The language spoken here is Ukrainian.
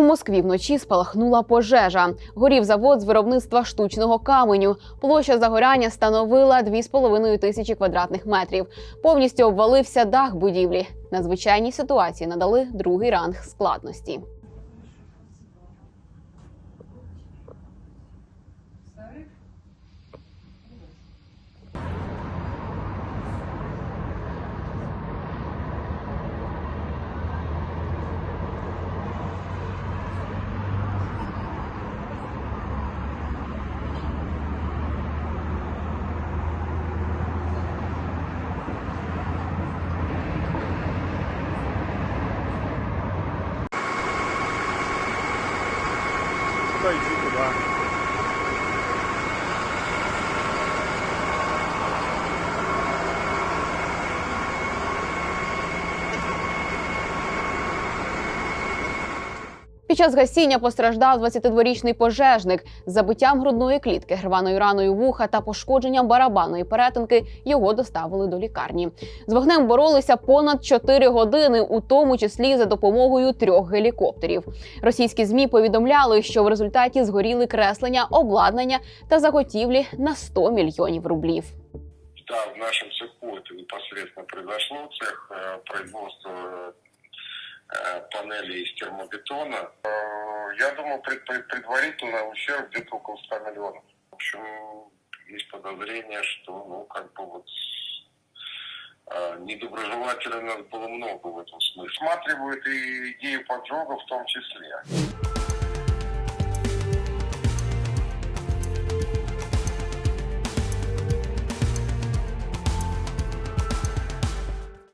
У Москві вночі спалахнула пожежа. Горів завод з виробництва штучного каменю. Площа загоряння становила 2,5 тисячі квадратних метрів. Повністю обвалився дах будівлі. Надзвичайній ситуації надали другий ранг складності. 特意去苦的 Під час гасіння постраждав 22-річний пожежник забиттям грудної клітки, рваною раною вуха та пошкодженням барабанної перетинки. Його доставили до лікарні. З вогнем боролися понад 4 години, у тому числі за допомогою трьох гелікоптерів. Російські змі повідомляли, що в результаті згоріли креслення, обладнання та заготівлі на 100 мільйонів рублів. Да, в нашем цеху это произошло. Цех э, производства панелей из термобетона. Э, я думаю, пред- пред- предварительно ущерб где-то около 100 миллионов. В общем, есть подозрение, что, ну, как бы вот э, недоброжелателей у нас было много в этом смысле. Сматривают и идею поджога в том числе.